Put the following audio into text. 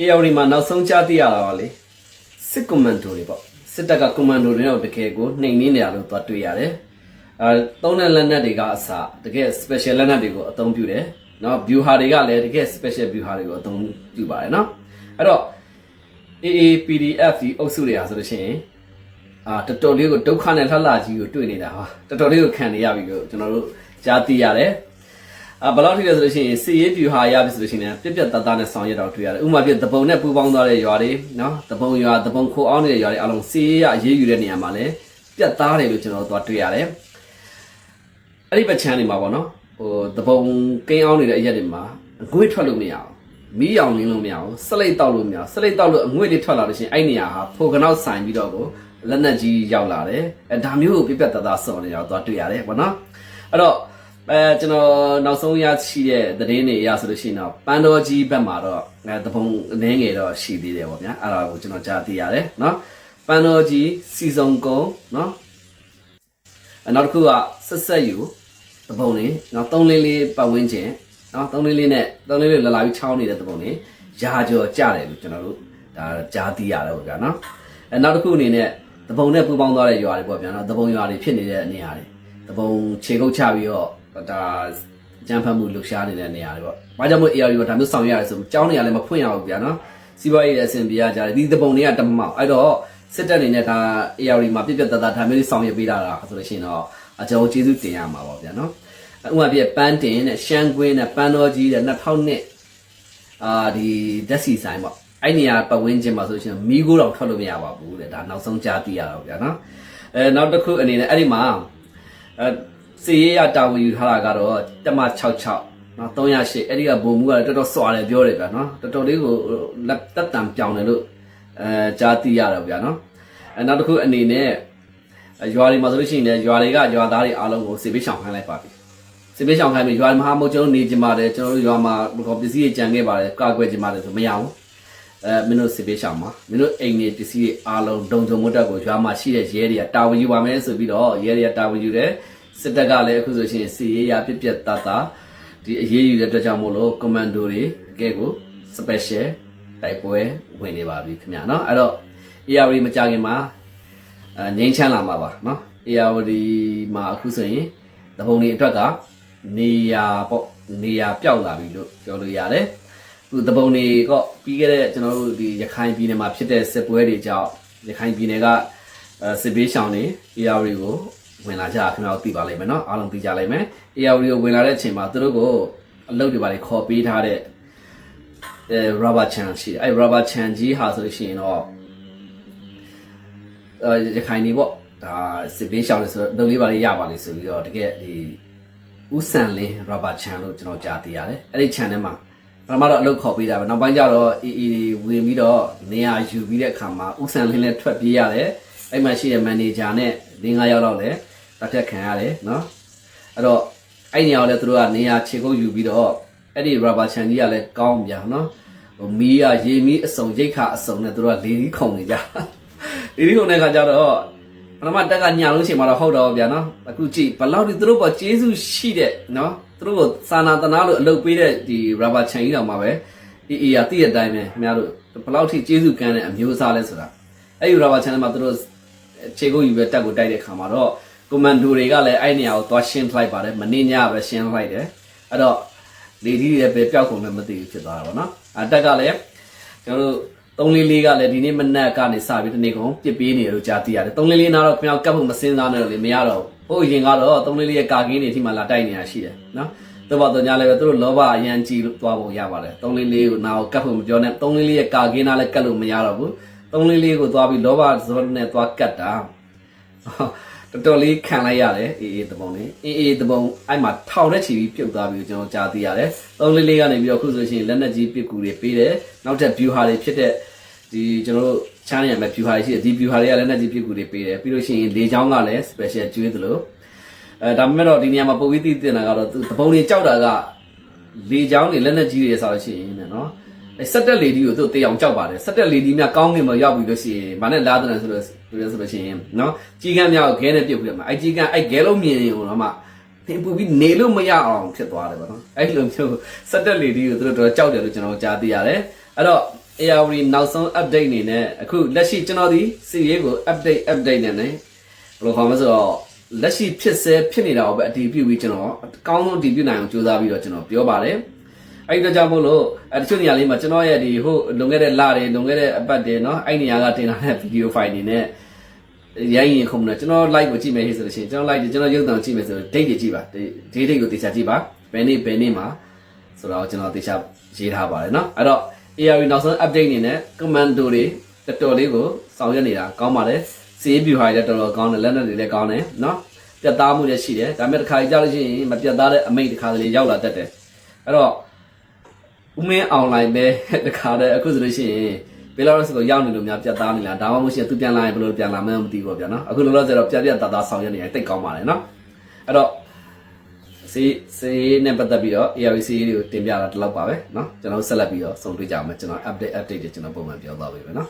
အေယော်ဒီမှာနောက်ဆုံးကြားသိရတာပါလေစစ်ကွန်မန်ဒိုတွေပေါ့စစ်တပ်ကကွန်မန်ဒိုတွေတော့တကယ်ကိုနှိမ်နင်းနေတာလို့သွားတွေ့ရတယ်အဲသုံးတဲ့လက်နက်တွေကအစတကယ် special လက်နက်တွေကိုအသုံးပြုတယ်နော် view ဟာတွေကလည်းတကယ် special view ဟာတွေကိုအသုံးပြုပါတယ်နော်အဲ့တော့ AAPDF ဒီအုပ်စုတွေဟာဆိုလို့ရှိရင်အာတော်တော်လေးကိုဒုက္ခနဲ့လှလှကြီးကိုတွေ့နေတာဟာတော်တော်လေးကိုခံနေရပြီလို့ကျွန်တော်တို့ကြားသိရတယ်အာ ဘယ်လောက်ထိလဲဆိုလို့ရှိရင်စီရေးပြူဟာရပြီဆိုလို့ရှိရင်ပြက်ပြက်တသားနဲ့ဆောင်ရွက်တော့တွေ့ရတယ်ဥပမာပြတပုံနဲ့ပူပေါင်းသွားတဲ့ရွာတွေနော်တပုံရွာတပုံခိုအောင်နေတဲ့ရွာတွေအလုံးစီရေးရအရေးယူတဲ့နေရာမှာလည်းပြက်သားတယ်လို့ကျွန်တော်တို့သွားတွေ့ရတယ်အဲ့ဒီပချမ်းတွေမှာပေါ့နော်ဟိုတပုံကိန်းအောင်နေတဲ့အရက်တွေမှာအငွေ့ထွက်လို့မရအောင်မီးရောင်လင်းလို့မရအောင်စလိတ်တောက်လို့မရအောင်စလိတ်တောက်လို့အငွေ့တွေထွက်လာလို့ရှိရင်အဲ့နေရာဟာဖိုကနောက်ဆိုင်ပြီးတော့ကိုလက်နက်ကြီးရောက်လာတယ်အဲဒါမျိုးကိုပြက်ပြက်တသားစော်နေတော့သွားတွေ့ရတယ်ပေါ့နော်အဲ့တော့ အဲကျွန်တော်နောက်ဆုံးရရှိတဲ့သတင်းတွေအရဆိုလို့ရှိရင်တော့ပန်းတော်ကြီးဘက်မှာတော့အဲတပုံအနေငယ်တော့ရှိသေးတယ်ပေါ့ဗျာအဲ့ဒါကိုကျွန်တော်ကြားသိရတယ်နော်ပန်းတော်ကြီးစီစုံကုန်းနော်အဲနောက်တစ်ခုကဆက်ဆက်ယူတပုံလေးနော်သုံးလေးလေးပတ်ဝန်းကျင်နော်သုံးလေးလေးနဲ့သုံးလေးလေးလာလာပြီးချောင်းနေတဲ့တပုံလေးရာကျော်ကြတယ်လို့ကျွန်တော်တို့ဒါကြားသိရတယ်ပေါ့ဗျာနော်အဲနောက်တစ်ခုအနေနဲ့တပုံနဲ့ပူပေါင်းသွားတဲ့ရွာတွေပေါ့ဗျာနော်တပုံရွာတွေဖြစ်နေတဲ့နေရာတွေတပုံခြေကုပ်ချပြီးတော့ ဒါကြမ်းဖက်မှုလှုပ်ရှားနေတဲ့နေရာတွေပေါ့။ဘာကြောင့်မို့ AR ကဒါမျိုးဆောင်ရွက်ရလဲဆိုတော့ကျောင်းနေရာလည်းမဖွင့်ရဘူးဗျာနော်။စီးပွားရေးလည်းအဆင်ပြေရကြတယ်ဒီတပုံတွေကတမမောက်အဲ့တော့စစ်တပ်အနေနဲ့ဒါ AR မှာပြက်ပြက်တသားဒါမျိုးလေးဆောင်ရွက်ပေးတာလားဆိုလို့ရှိရင်တော့အကျော်ကျေးဇူးတင်ရမှာပေါ့ဗျာနော်။ဥပမာပြပန်းတင်နဲ့ရှမ်းကွင်းနဲ့ပန်းတော်ကြီးတဲ့2000နှစ်အာဒီဓာတ်စီဆိုင်ပေါ့အဲ့နေရာပတ်ဝန်းကျင်မှာဆိုရှင်မီးကိုတော့ထွက်လို့မရပါဘူးတဲ့ဒါနောက်ဆုံးကြားသိရတော့ဗျာနော်အဲနောက်တစ်ခုအနေနဲ့အဲ့ဒီမှာအဲ စီရေးရတာဝန်ယူထားတာကတော့တမ66နော်308အဲ့ဒီကဘုံမူကလည်းတော်တော်စွာတယ်ပြောတယ်ဗျာနော်တော်တော်လေးကိုလက်တက်တံပြောင်းတယ်လို့အဲကြားသိရတော့ဗျာနော်အဲနောက်တစ်ခုအနေနဲ့ရွာတွေမှာဆိုလို့ရှိရင်လည်းရွာတွေကရွာသားတွေအားလုံးကိုစေပေးရှောင်ခိုင်းလိုက်ပါပြီစေပေးရှောင်ခိုင်းပြီးရွာမဟာမဟုတ်ကျွန်တော်နေကြပါတယ်ကျွန်တော်တို့ရွာမှာဘယ်လိုပစ္စည်းတွေကြံခဲ့ပါတယ်ကာကွယ်ကြပါတယ်ဆိုမရဘူးအဲမင်းတို့စစ်ပေးရှောင်ပါမင်းတို့အိမ်နေပစ္စည်းတွေအားလုံးဒုံဒုံမတ်တက်ကိုရွာမှာရှိတဲ့ရဲတွေကတာဝန်ယူပါမယ်ဆိုပြီးတော့ရဲတွေကတာဝန်ယူတယ် စစ်တပ်ကလည်းအခုဆိုရှင်စီရေးရပြက်ပြက်တတ်တာဒီအရေးယူတဲ့အတွက်ကြောင့်မို့လို့ကွန်မန်ဒိုတွေအကဲကို special တိုက်ပွဲဝင်နေပါပြီခင်ဗျာနော်အဲ့တော့ AR မကြခင်မှာအဲငိမ့်ချမ်းလာမှာပါနော် AR မှာအခုဆိုရင်တပုံတွေအတွက်ကနေရာပေါ့နေရာပျောက်လာပြီလို့ပြောလို့ရတယ်သူတပုံတွေကပြီးခဲ့တဲ့ကျွန်တော်တို့ဒီရခိုင်ပြည်နယ်မှာဖြစ်တဲ့စစ်ပွဲတွေကြောင့်ရခိုင်ပြည်နယ်ကအဲစစ်ဘေးရှောင်တွေ AR တွေကို ဝင်လာကြတာခင်ဗျားတို့သိပါလိမ့်မယ်เนาะအားလုံးသိကြလိမ့်မယ် AR တွေကိုဝင်လာတဲ့အချိန်မှာသူတို့ကိုအလုပ်တွေပါတွေခေါ်ပေးထားတဲ့အဲ rubber chan ရှိတယ်အဲ rubber chan ကြီးဟာဆိုလို့ရှိရင်တော့အဲရခိုင်နေပေါ့ဒါစစ်ဘေးရှောင်တွေဆိုတော့လုပ်လေးပါလေးရပါလိမ့်ဆိုပြီးတော့တကယ်ဒီဥဆန်လင်း rubber chan လို့ကျွန်တော်ကြားသိရတယ်အဲ့ဒီ chan ထဲမှာ ပထမတော့အလုပ်ခေါ်ပေးတာပဲနောက်ပိုင်းကျတော့အေးအေးဝင်ပြီးတော့နေရာယူပြီးတဲ့အခါမှာဥဆန်လင်းလည်းထွက်ပြေးရတယ်အဲ့မှာရှိတဲ့မန်နေဂျာနဲ့၄၅ယောက်လောက်လည်း တက်တက်ခံရတယ်နော်အဲ့တော့အဲ့နေရာကိုလည်းသူတို့ကနေရာခြေကုပ်ယူပြီးတော့အဲ့ဒီ rubber ချန်ကြီးကလည်းကောင်းပြန်နော်ဟိုမီးကရေမီးအစုံရိတ်ခါအစုံနဲ့သူတို့ကလေဒီခုံနေကြလေဒီခုံတဲ့ခါကျတော့ပထမတက်ကညာလို့ရှိရင်တော့ဟုတ်တော့ဗျာနော်အခုကြည့်ဘလောက်ဒီသူတို့ပေါ်ကျေးဇူးရှိတဲ့နော်သူတို့ကိုစာနာတနာလို့အလုပ်ပေးတဲ့ဒီ rubber ချန်ကြီးတောင်မှပဲအေးအေးရတည့်တဲ့အတိုင်းပဲခင်ဗျားတို့ဘလောက်ထိကျေးဇူးကမ်းတဲ့အမျိုးအစားလဲဆိုတာအဲ့ဒီ rubber ချန်ထဲမှာသူတို့ခြေကုပ်ယူပဲတက်ကိုတိုက်တဲ့ခါမှာတော့ ကွန်မန်ဒိုတွေကလည်းအဲ့နေရာကိုသွားရှင်းလိုက်ပါတယ်မနေ့ညပဲရှင်းလိုက်တယ်အဲ့တော့လေဒီတွေပဲပျောက်ကုန်လည်းမသိဘူးဖြစ်သွားတာပေါ့နော်အတက်ကလည်းကျွန်တော်တို့344ကလည်းဒီနေ့မနက်ကနေစပြီးတနေ့ကုန်ပြစ်ပေးနေတယ်လို့ကြားသိရတယ်344နားတော့ခင်ဗျားကပ်ဖို့မစင်းစားနဲ့လို့လေမရတော့ဘူးဟိုအရင်ကတော့344ရဲ့ကာကင်းတွေအထိမှလာတိုက်နေတာရှိတယ်နော်တော့ဘာတော့ညာလည်းပဲသူတို့လောဘအရန်ကြီးလို့သွားဖို့ရပါတယ်344ကိုနာကိုကပ်ဖို့မပြောနဲ့344ရဲ့ကာကင်းနားလည်းကပ်လို့မရတော့ဘူး344ကိုသွားပြီးလောဘဇောနဲ့သွားကတ်တာ တော်တော်လေးခံလိုက်ရတယ်အေးအေးတပုံလေးအေးအေးတပုံအဲ့မှာထောင်နဲ့ချီပြီးပြုတ်သွားပြီးကျွန်တော်ကြားသိရတယ်သုံးလေးလေးကနေပြီးတော့အခုဆိုရှင်လက်နက်ကြီးပစ်ကူတွေပေးတယ်နောက်ထပ် view ဟာတွေဖြစ်တဲ့ဒီကျွန်တော်တို့ချမ်းရံမဲ့ view ဟာတွေရှိတယ်ဒီ view ဟာတွေကလက်နက်ကြီးပစ်ကူတွေပေးတယ်ပြီးလို့ရှိရင်လေချောင်းကလည်း special ကျွေးသလိုအဲဒါပေမဲ့တော့ဒီနေရာမှာပုံပြီးသိတင်တာကတော့သူတပုံတွေကြောက်တာကလေချောင်းတွေလက်နက်ကြီးတွေဆိုလို့ရှိရင်နော် အဲစက်တက်လေဒီကိုသူတေးအောင်ကြောက်ပါတယ်စက်တက်လေဒီများကောင်းနေမှာရောက်ပြီလို့ရှိရင်ဘာနဲ့လားတဲ့ဆိုလို့ဆိုလို့ဆိုလို့ရှိရင်နော်ကြီးကန်းများကိုခဲနဲ့ပြုတ်ပြီးတော့မှအဲကြီးကန်းအဲခဲလုံးမြင်ရင်ဟိုတော့မှသင်ပူပြီးနေလို့မရအောင်ဖြစ်သွားတယ်ဗောနော်အဲ့လိုမျိုးစက်တက်လေဒီကိုသူတို့တော့ကြောက်တယ်လို့ကျွန်တော်ကြားသိရတယ်အဲ့တော့ ARV နောက်ဆုံး update အနေနဲ့အခုလက်ရှိကျွန်တော်ဒီစီရေးကို update update နဲ့နေဘယ်လိုခေါ်မလဲဆိုတော့လက်ရှိဖြစ်စေဖြစ်နေတာကိုပဲအတည်ပြုပြီးကျွန်တော်အကောင်းဆုံးအတည်ပြုနိုင်အောင်ကြိုးစားပြီးတော့ကျွန်တော်ပြောပါတယ် အဲ့ဒါကြောင့်မို့လို့အဲ့တချို့နေရာလေးမှာကျွန်တော်ရဲ့ဒီဟိုလွန်ခဲ့တဲ့လတွေလွန်ခဲ့တဲ့အပတ်တွေနော်အဲ့နေရာကတင်လာတဲ့ဗီဒီယိုဖိုင်တွေနဲ့ရိုင်းရင်ခုံတော့ကျွန်တော် live ကိုကြည့်မယ်ဟဲ့ဆိုလို့ရှိရင်ကျွန်တော် live ကျွန်တော်ရုပ်သံကြည့်မယ်ဆိုတော့ date တွေကြည့်ပါ date date ကိုတေချာကြည့်ပါဘယ်နေ့ဘယ်နေ့မှာဆိုတော့ကျွန်တော်တေချာရေးထားပါတယ်နော်အဲ့တော့ AR နောက်ဆုံး update အနေနဲ့ commando တွေတော်တော်လေးကိုဆောင်ရွက်နေတာကောင်းပါတယ်စေးဗျူဟာတွေတော်တော်ကောင်းတယ်လက်နက်တွေလည်းကောင်းတယ်နော်ပြတ်သားမှုလည်းရှိတယ်ဒါပေမဲ့တစ်ခါကြာလို့ရှိရင်မပြတ်သားတဲ့အမိတ်တစ်ခါတလေရောက်လာတတ်တယ်အဲ့တော့ ဦးမင်းအွန်လိုင်းပဲတစ်ခါတည်းအခုဆိုလို့ရှိရင်ဘယ်လိုလဲဆိုတော့ရောက်နေလို့များပြတ်သားနေလားဒါမှမဟုတ်ရှင်သူပြန်လာရင်ဘယ်လိုပြန်လာမှန်းမသိဘူးပေါ့ဗျာနော်အခုလောလောဆယ်တော့ပြတ်ပြတ်သားသားဆောင်ရွက်နေရင်တိတ်ကောင်းပါတယ်နော်အဲ့တော့စီစီနဲ့ပတ်သက်ပြီးတော့ ARC တွေကိုတင်ပြတာဒီလောက်ပါပဲเนาะကျွန်တော်တို့ဆက်လက်ပြီးတော့စုံတွေ့ကြအောင်မယ်ကျွန်တော် update update တွေကျွန်တော်ပုံမှန်ပြောသွားပေးမယ်เนาะ